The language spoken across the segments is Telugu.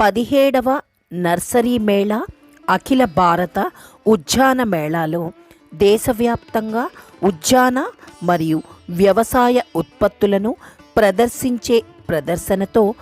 పదిహేడవ నర్సరీ మేళా అఖిల భారత ఉద్యాన మేళాలో దేశవ్యాప్తంగా ఉద్యాన మరియు వ్యవసాయ ఉత్పత్తులను ప్రదర్శించే ప్రదర్శనతో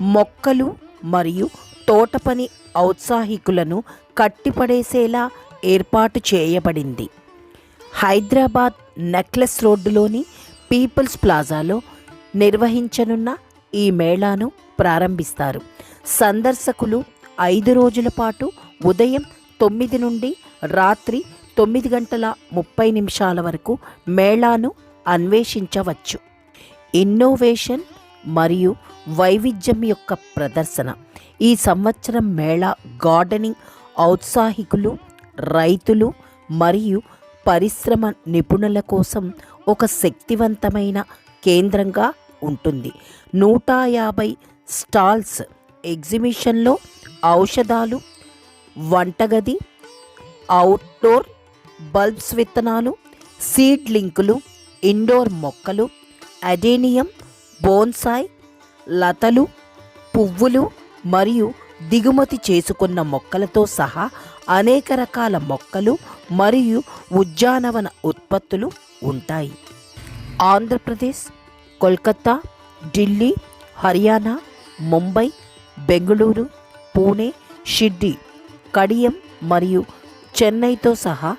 మొక్కలు మరియు తోటపని ఔత్సాహికులను కట్టిపడేసేలా ఏర్పాటు చేయబడింది. హైదరాబాద్ నెక్లెస్ రోడ్డులోని పీపుల్స్ ప్లాజాలో నిర్వహించనున్న ఈ మేళాను ప్రారంభిస్తారు. సందర్శకులు ఐదు రోజుల పాటు ఉదయం తొమ్మిది నుండి రాత్రి తొమ్మిది గంటల ముప్పై నిమిషాల వరకు మేళాను అన్వేషించవచ్చు. ఇన్నోవేషన్ మరియు వైవిధ్యం యొక్క ప్రదర్శన. ఈ సంవత్సరం మేళా గార్డెనింగ్ ఔత్సాహికులు రైతులు మరియు పరిశ్రమ నిపుణుల కోసం ఒక శక్తివంతమైన కేంద్రంగా ఉంటుంది. నూట యాభై స్టాల్స్ ఎగ్జిబిషన్లో ఔషధాలు వంటగది అవుట్డోర్ బల్బ్స్ విత్తనాలు సీడ్ లింకులు ఇండోర్ మొక్కలు అడేనియం బోన్సాయ్ లతలు పువ్వులు మరియు దిగుమతి చేసుకున్న మొక్కలతో సహా అనేక రకాల మొక్కలు మరియు ఉద్యానవన ఉత్పత్తులు ఉంటాయి. ఆంధ్రప్రదేశ్ కోల్కతా ఢిల్లీ హర్యానా ముంబై బెంగళూరు పూణే షిడ్డి కడియం మరియు చెన్నైతో సహా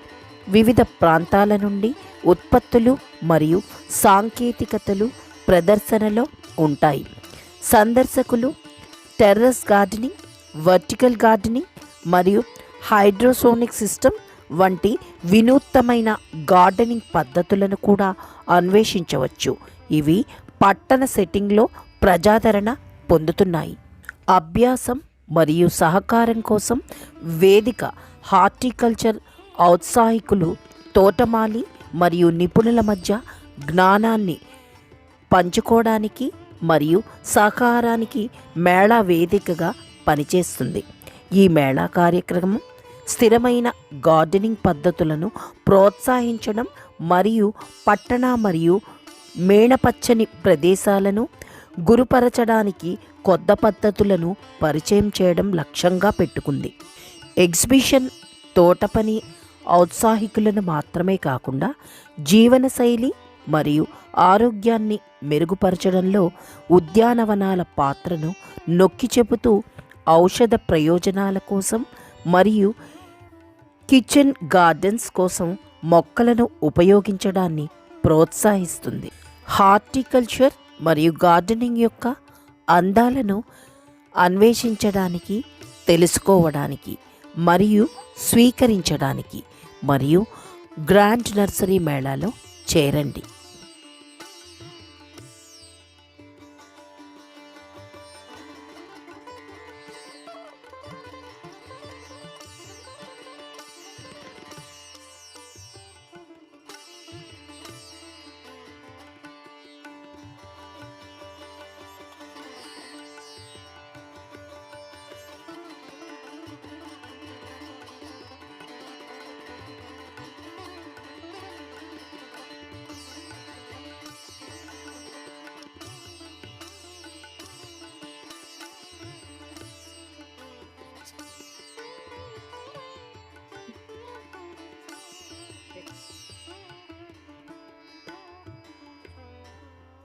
వివిధ ప్రాంతాల నుండి ఉత్పత్తులు మరియు సాంకేతికతలు ప్రదర్శనలో ఉంటాయి. సందర్శకులు టెర్రస్ గార్డెనింగ్ వర్టికల్ గార్డెనింగ్ మరియు హైడ్రోసోనిక్ సిస్టమ్ వంటి వినూత్నమైన గార్డెనింగ్ పద్ధతులను కూడా అన్వేషించవచ్చు. ఇవి పట్టణ సెట్టింగ్లో ప్రజాదరణ పొందుతున్నాయి. అభ్యాసం మరియు సహకారం కోసం వేదిక హార్టికల్చర్ ఔత్సాహికులు తోటమాలి మరియు నిపుణుల మధ్య జ్ఞానాన్ని పంచుకోవడానికి మరియు సహకారానికి మేళా వేదికగా పనిచేస్తుంది. ఈ మేళా కార్యక్రమం స్థిరమైన గార్డెనింగ్ పద్ధతులను ప్రోత్సహించడం మరియు పట్టణ మరియు మేణపచ్చని ప్రదేశాలను గురుపరచడానికి కొత్త పద్ధతులను పరిచయం చేయడం లక్ష్యంగా పెట్టుకుంది. ఎగ్జిబిషన్ తోటపని ఔత్సాహికులను మాత్రమే కాకుండా జీవనశైలి మరియు ఆరోగ్యాన్ని మెరుగుపరచడంలో ఉద్యానవనాల పాత్రను నొక్కి చెబుతూ ఔషధ ప్రయోజనాల కోసం మరియు కిచెన్ గార్డెన్స్ కోసం మొక్కలను ఉపయోగించడాన్ని ప్రోత్సహిస్తుంది. హార్టికల్చర్ మరియు గార్డెనింగ్ యొక్క అందాలను అన్వేషించడానికి తెలుసుకోవడానికి మరియు స్వీకరించడానికి మరియు గ్రాండ్ నర్సరీ మేళాలో చేరండి.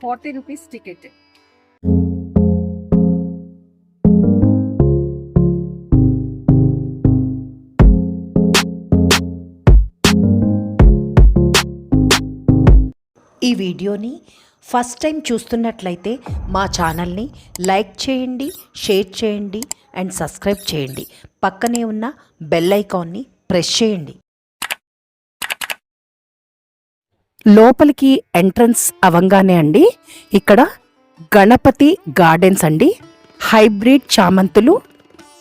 Forty rupees ticket. ఈ వీడియోని ఫస్ట్ టైం చూస్తున్నట్లయితే మా ఛానల్ని లైక్ చేయండి షేర్ చేయండి అండ్ సబ్స్క్రైబ్ చేయండి. పక్కనే ఉన్న బెల్ ఐకాన్ని ప్రెస్ చేయండి. లోపలికి ఎంట్రన్స్ అవంగానే అండి ఇక్కడ గణపతి గార్డెన్స్ అండి హైబ్రిడ్ చామంతులు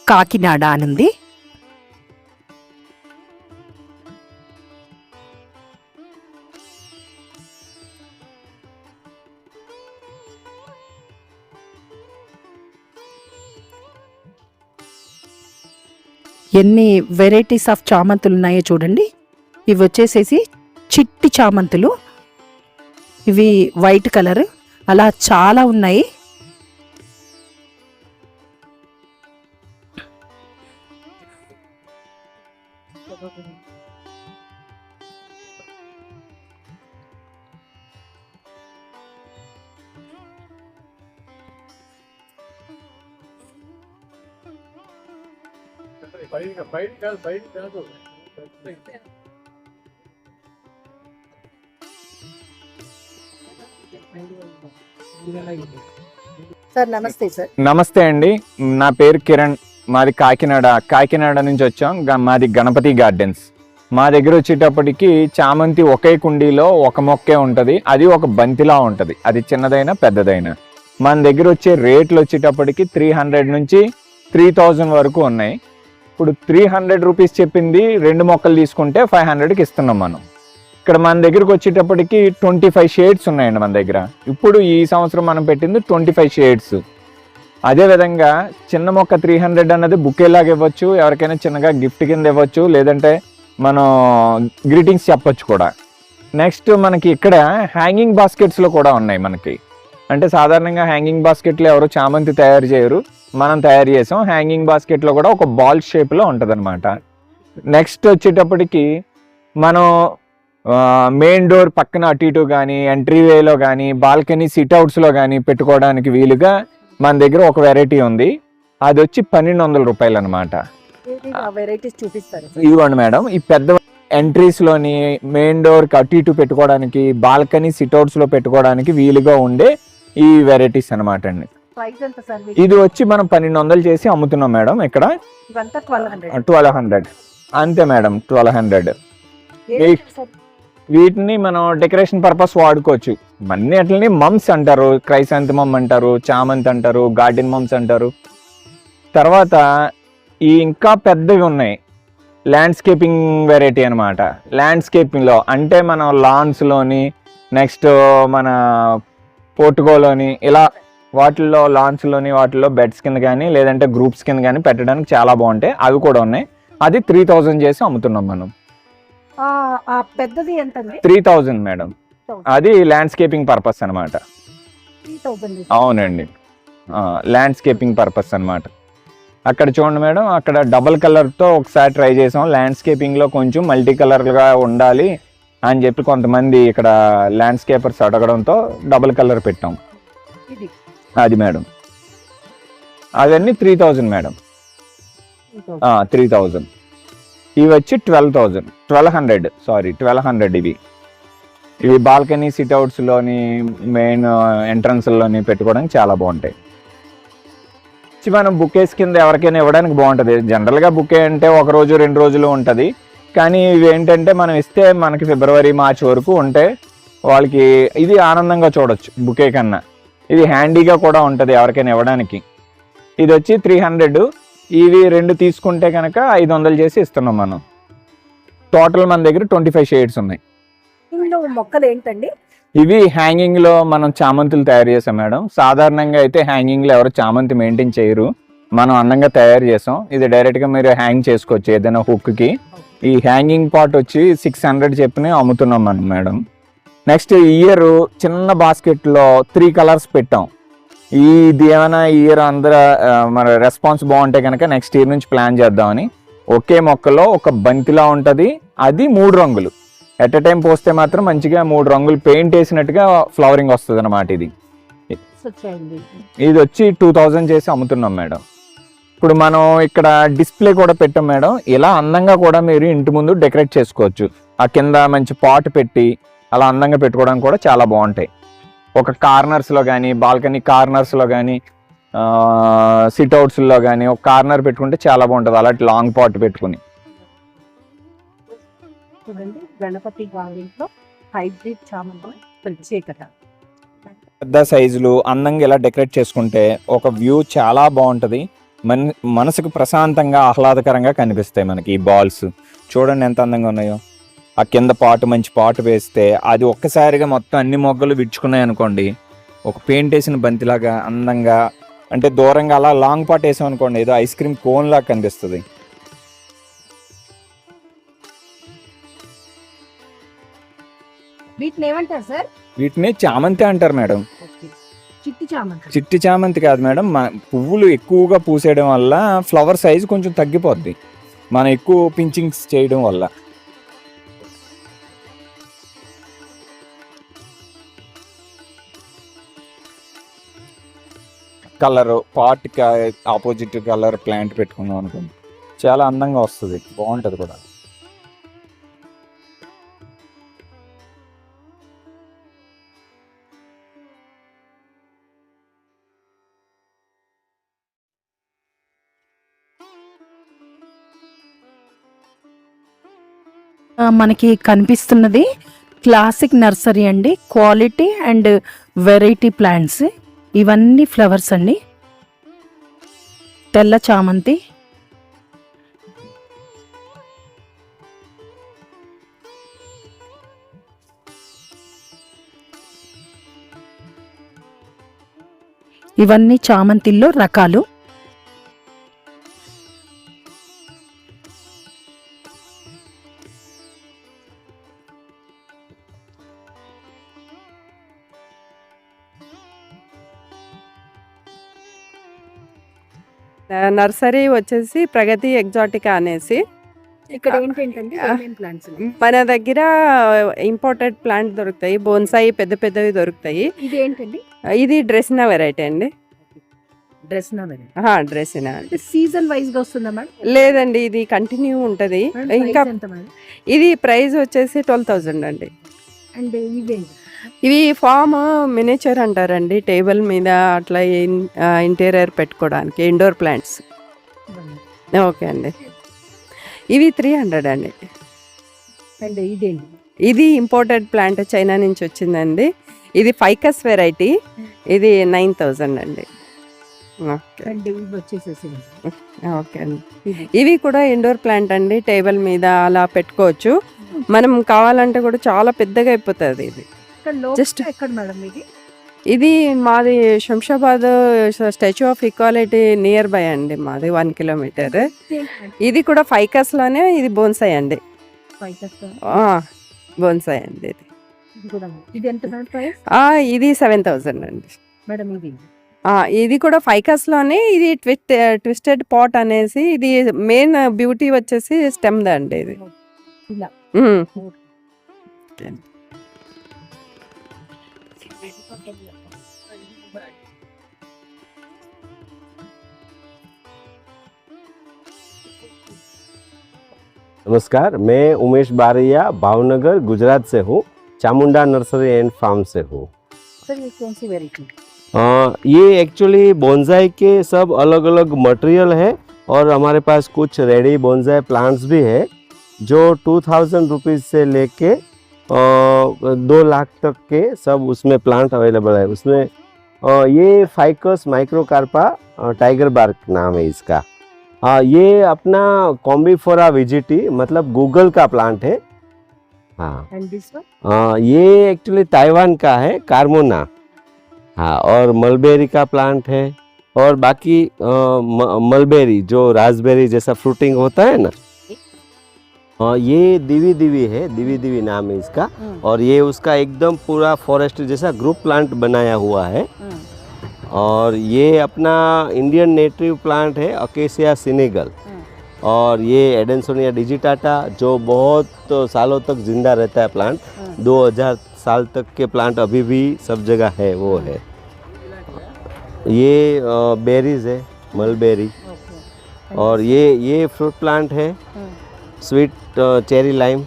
కాకినాడ అనుంది ఎన్ని వెరైటీస్ ఆఫ్ చామంతులు ఉన్నాయో చూడండి. ఇవి వచ్చేసేసి చిట్టి చామంతులు. ఇవి వైట్ కలర్. అలా చాలా ఉన్నాయి. బయట కాదు బయట కాదు. సార్ నమస్తే సార్. నమస్తే అండి. నా పేరు కిరణ్. మాది కాకినాడ. కాకినాడ నుంచి వచ్చాం. గ- మాది గణపతి గార్డెన్స్. మా దగ్గర వచ్చేటప్పటికి చామంతి ఒకే కుండీలో ఒక మొక్కే ఉంటుంది. అది ఒక బంతిలా ఉంటుంది. అది చిన్నదైనా పెద్దదైనా. మన దగ్గర వచ్చే రేట్లు వచ్చేటప్పటికి త్రీ హండ్రెడ్ నుంచి త్రీ థౌజండ్ వరకు ఉన్నాయి. ఇప్పుడు త్రీ హండ్రెడ్ రూపీస్ చెప్పింది రెండు మొక్కలు తీసుకుంటే ఫైవ్ హండ్రెడ్కి ఇస్తున్నాం మనం. ఇక్కడ మన దగ్గరకు వచ్చేటప్పటికి ట్వంటీ ఫైవ్ షేడ్స్ ఉన్నాయండి మన దగ్గర. ఇప్పుడు ఈ సంవత్సరం మనం పెట్టింది ట్వంటీ ఫైవ్ షేడ్స్. అదేవిధంగా చిన్న మొక్క త్రీ హండ్రెడ్ అన్నది బుకేలాగా ఇవ్వచ్చు ఎవరికైనా చిన్నగా గిఫ్ట్ కింద ఇవ్వచ్చు లేదంటే మనం గ్రీటింగ్స్ చెప్పచ్చు కూడా. నెక్స్ట్ మనకి ఇక్కడ హ్యాంగింగ్ బాస్కెట్స్లో కూడా ఉన్నాయి మనకి. అంటే సాధారణంగా హ్యాంగింగ్ బాస్కెట్లో ఎవరు చామంతి తయారు చేయరు. మనం తయారు చేసాం. హ్యాంగింగ్ బాస్కెట్లో కూడా ఒక బాల్ షేప్లో ఉంటుంది అనమాట నెక్స్ట్ వచ్చేటప్పటికి మనం మెయిన్ డోర్ పక్కన అటు ఇటు కానీ ఎంట్రీ వేలో కానీ బాల్కనీ సిట్అవుట్స్లో కానీ పెట్టుకోవడానికి వీలుగా మన దగ్గర ఒక వెరైటీ ఉంది. అది వచ్చి పన్నెండు వందల రూపాయలు అనమాట వెరైటీస్ చూపిస్తారు ఇదిగోండి మేడం ఈ పెద్ద ఎంట్రీస్లోని మెయిన్ డోర్కి అటు ఇటు పెట్టుకోవడానికి బాల్కనీ సిట్అవుట్స్లో పెట్టుకోవడానికి వీలుగా ఉండే ఈ వెరైటీస్ అనమాట అండి. ఇది వచ్చి మనం పన్నెండు వందలు చేసి అమ్ముతున్నాం మేడం ఇక్కడ. ట్వెల్వ్ హండ్రెడ్ అంతే మేడం ట్వెల్వ్ హండ్రెడ్ వీటిని మనం డెకరేషన్ పర్పస్ వాడుకోవచ్చు. అన్నిటిని మమ్స్ అంటారు క్రైసాంతిమమ్ అంటారు చామంతి అంటారు గార్డెన్ మమ్స్ అంటారు. తర్వాత ఈ ఇంకా పెద్దవి ఉన్నాయి. ల్యాండ్స్కేపింగ్ వెరైటీ అనమాట ల్యాండ్స్కేపింగ్లో అంటే మనం లాన్స్లోని నెక్స్ట్ మన పోర్టుగోలోని ఇలా వాటిల్లో లాన్స్లోని వాటిల్లో బెడ్స్ కింద కానీ లేదంటే గ్రూప్స్ కింద కానీ పెట్టడానికి చాలా బాగుంటాయి. అవి కూడా ఉన్నాయి. అది త్రీ థౌజండ్ చేసి అమ్ముతున్నాం మనం. పెద్దది ఎంత త్రీ థౌజండ్ మేడం. అది ల్యాండ్స్కేపింగ్ పర్పస్ అనమాట అవునండి. ల్యాండ్స్కేపింగ్ పర్పస్ అన్నమాట. అక్కడ చూడండి మేడం అక్కడ డబల్ కలర్తో ఒకసారి ట్రై చేసాం. ల్యాండ్స్కేపింగ్లో కొంచెం మల్టీ కలర్గా ఉండాలి అని చెప్పి కొంతమంది ఇక్కడ ల్యాండ్స్కేపర్స్ అడగడంతో డబల్ కలర్ పెట్టాం. అది మేడం. అవన్నీ three thousand madam. Three thousand. ఇవి వచ్చి twelve thousand. Twelve hundred. Sorry twelve hundred ఇవి. ఇవి బాల్కనీ సిట్అవుట్స్లోని మెయిన్ ఎంట్రన్స్లోని పెట్టుకోవడానికి చాలా బాగుంటాయి. మనం బుకేస్ కింద ఎవరికైనా ఇవ్వడానికి బాగుంటుంది. జనరల్గా బుకే అంటే ఒక రోజు రెండు రోజులు ఉంటుంది. కానీ ఇవి ఏంటంటే మనం ఇస్తే మనకి ఫిబ్రవరి మార్చి వరకు ఉంటే వాళ్ళకి ఇది ఆనందంగా చూడొచ్చు బుకే కన్నా. ఇది హ్యాండీగా కూడా ఉంటుంది ఎవరికైనా ఇవ్వడానికి. ఇది వచ్చి త్రీ హండ్రెడ్. ఇవి రెండు తీసుకుంటే కనుక ఐదు వందలు చేసి ఇస్తున్నాం మనం. టోటల్ మన దగ్గర ట్వంటీ ఫైవ్ షేడ్స్ ఉన్నాయి. ఇందులో మొక్కలు ఏంటండి? ఇవి హ్యాంగింగ్లో మనం చామంతులు తయారు చేసాం మేడం. సాధారణంగా అయితే హ్యాంగింగ్లో ఎవరు చామంతి మెయింటైన్ చేయరు. మనం అందంగా తయారు చేసాం. ఇది డైరెక్ట్గా మీరు హ్యాంగ్ చేసుకోవచ్చు ఏదైనా హుక్కి ఈ హ్యాంగింగ్ పాట్ వచ్చి సిక్స్ హండ్రెడ్ చెప్పిన అమ్ముతున్నాం మనం మేడం. నెక్స్ట్ ఇయర్ చిన్న basket లో త్రీ కలర్స్ పెట్టాం. ఇది ఏమైనా ఇయర్ అందరూ మన రెస్పాన్స్ బాగుంటే కనుక నెక్స్ట్ ఇయర్ నుంచి ప్లాన్ చేద్దామని. ఒకే మొక్కలో ఒక బంతిలా ఉంటుంది. అది మూడు రంగులు. ఎట్ ఎ టైం పోస్తే మాత్రం మంచిగా మూడు రంగులు పెయింట్ వేసినట్టుగా ఫ్లవరింగ్ వస్తుంది అనమాట ఇది ఇది వచ్చి టూ థౌజండ్ చేసి అమ్ముతున్నాం మేడం. ఇప్పుడు మనం ఇక్కడ డిస్ప్లే కూడా పెట్టాం మేడం. ఇలా అందంగా కూడా మీరు ఇంటి ముందు డెకరేట్ చేసుకోవచ్చు. ఆ కింద మంచి పాట్ పెట్టి అలా అందంగా పెట్టుకోవడానికి కూడా చాలా బాగుంటాయి. ఒక కార్నర్స్లో కానీ బాల్కనీ కార్నర్స్లో కానీ సిట్అవుట్స్లో కానీ ఒక కార్నర్ పెట్టుకుంటే చాలా బాగుంటుంది. అలాంటి లాంగ్ పాట్ పెట్టుకుని. చూడండి గణపతి గార్డెన్లో హైబ్రిడ్ చామంతి ప్రత్యేకత. పెద్ద సైజులు అందంగా ఇలా డెకరేట్ చేసుకుంటే ఒక వ్యూ చాలా బాగుంటుంది. మన మనసుకు ప్రశాంతంగా ఆహ్లాదకరంగా కనిపిస్తాయి మనకి ఈ బాల్స్. చూడండి ఎంత అందంగా ఉన్నాయో. ఆ కింద పాటు మంచి పాటు వేస్తే అది ఒక్కసారిగా మొత్తం అన్ని మొగ్గలు విడుచుకున్నాయి అనుకోండి. ఒక పెయింట్ వేసిన బంతిలాగా అందంగా అంటే దూరంగా అలా లాంగ్ పాట్ వేసాం అనుకోండి ఏదో ఐస్ క్రీమ్ కోన్ లాగా కనిపిస్తుంది. వీటిని ఏమంటారు సార్? వీటిని చామంతి అంటారు మేడం. చిట్టి చామంతి. చిట్టి చామంతి కాదు మేడం పువ్వులు ఎక్కువగా పూసేయడం వల్ల ఫ్లవర్ సైజ్ కొంచెం తగ్గిపోద్ది. మనం ఎక్కువ పించింగ్స్ చేయడం వల్ల. Colour pot opposite colour plant పెట్టుకుందాం అనుకోండి చాలా అందంగా వస్తుంది. బాగుంటుంది కూడా. మనకి కనిపిస్తున్నది క్లాసిక్ నర్సరీ అండి. క్వాలిటీ అండ్ వెరైటీ ప్లాంట్స్ ఇవన్నీ ఫ్లవర్స్ అండి. తెల్ల చామంతి. ఇవన్నీ చామంతిల్లో రకాలు. నర్సరీ వచ్చేసి ప్రగతి ఎగ్జాటికా అనేసి. ఇక్కడ ఏంటంటే. ప్లాంట్స్ మన దగ్గర ఇంపోర్టెడ్ ప్లాంట్ దొరుకుతాయి బోన్సాయి పెద్ద పెద్దవి దొరుకుతాయి. ఇది ఏంటండి ఇది డ్రెస్నా వెరైటీ అండి డ్రెస్నా సీజన్ వైజ్గా వస్తుందా మేడం లేదండి ఇది కంటిన్యూ ఉంటది. ఇంకా ఇది ప్రైస్ వచ్చేసి ట్వెల్వ్ థౌజండ్ అండి. అండ్ ఇవేంటి? ఇవి ఫామ్ మినిచర్ అంటారండి టేబుల్ మీద అట్లా ఇంటీరియర్ పెట్టుకోవడానికి ఇండోర్ ప్లాంట్స్ ఓకే అండి. ఇవి త్రీ హండ్రెడ్ అండి. అండ్ ఇదేంటి? ఇది ఇంపోర్టెడ్ ప్లాంట్ చైనా నుంచి వచ్చిందండి. ఇది ఫైకస్ వెరైటీ ఇది నైన్ థౌజండ్ అండి. ఓకే. అండ్. ఇవి కూడా ఇండోర్ ప్లాంట్ అండి. టేబుల్ మీద అలా పెట్టుకోవచ్చు. మనం కావాలంటే కూడా చాలా పెద్దగా అయిపోతుంది ఇది. లోపల ఎక్కడ మేడం ఇది? ఇది మాది Shamshabad statue of equality near by అండి మాది వన్ కిలోమీటర్. ఇది కూడా ఫైకస్లోనే ఇది బోన్సాయి అండి. బోన్సాయి అండి ఇది. ఇది సెవెన్ థౌజండ్ అండి. ఇది. కూడా ఫైకస్లోనే ఇది ట్విస్ట్ ట్విస్టెడ్ పాట్ అనేసి ఇది మెయిన్ బ్యూటీ వచ్చేసి స్టెమ్ అండి ఇది. ఇలా. नमस्कार मैं उमेश बारैया भावनगर गुजरात से हूँ चामुंडा नर्सरी एंड फार्म से हूँ। सर ये कौन सी वेराइटी ये एक्चुअली बोनजाई के सब अलग अलग मटेरियल है और हमारे पास कुछ रेडी बोनसाई प्लांट्स भी है जो टू थाउज़ेंड रुपीज़ से लेके दो लाख तक के सब उसमें प्लांट अवेलेबल है। उसमें ये फाइकस माइक्रोकार्पा टाइगर बार्क नाम है इसका। हाँ ये अपना कॉम्बीफोरा विजिटी मतलब गूगल का प्लांट है। हाँ। एंड दिस वन आ, ये एक्चुअली ताइवान का है कार्मोना हाँ और मलबेरी का प्लांट है और बाकी मलबेरी जो रास्पबेरी जैसा फ्रूटिंग होता है ना। आ, ये दिवी दिवी है दिवी दिवी नाम है इसका। और ये उसका एकदम पूरा फॉरेस्ट जैसा ग्रुप प्लांट बनाया हुआ है। और ये अपना इंडियन नेटिव प्लांट है अकेसिया सिनेगल और ये एडेंसोनिया डिजिटाटा जो बहुत सालों तक ज़िंदा रहता है प्लांट 2000 साल तक के प्लांट अभी भी सब जगह है वो है. ये बेरीज है मलबेरी और ये ये फ्रूट प्लांट है. स्वीट चेरी लाइम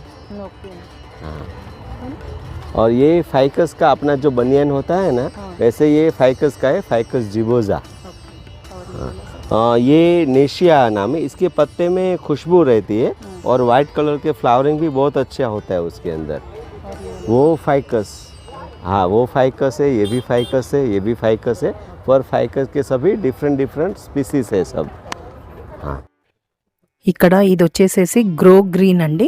और ये फाइकस का अपना जो बनियान होता है ना वैसे ये फाइकस का है फाइकस जिबोजा हाँ, ये नेशिया नाम है इसके पत्ते में खुशबू रहती है और वाइट कलर के फ्लावरिंग भी बहुत अच्छा होता है उसके अंदर वो फाइकस हाँ वो फाइकस है ये भी फाइकस है ये भी फाइकस है पर फाइकस के सभी डिफरेंट डिफरेंट स्पीसीज है सब ఇక్కడ ఇది వచ్చేసేసి గ్రో గ్రీన్ అండి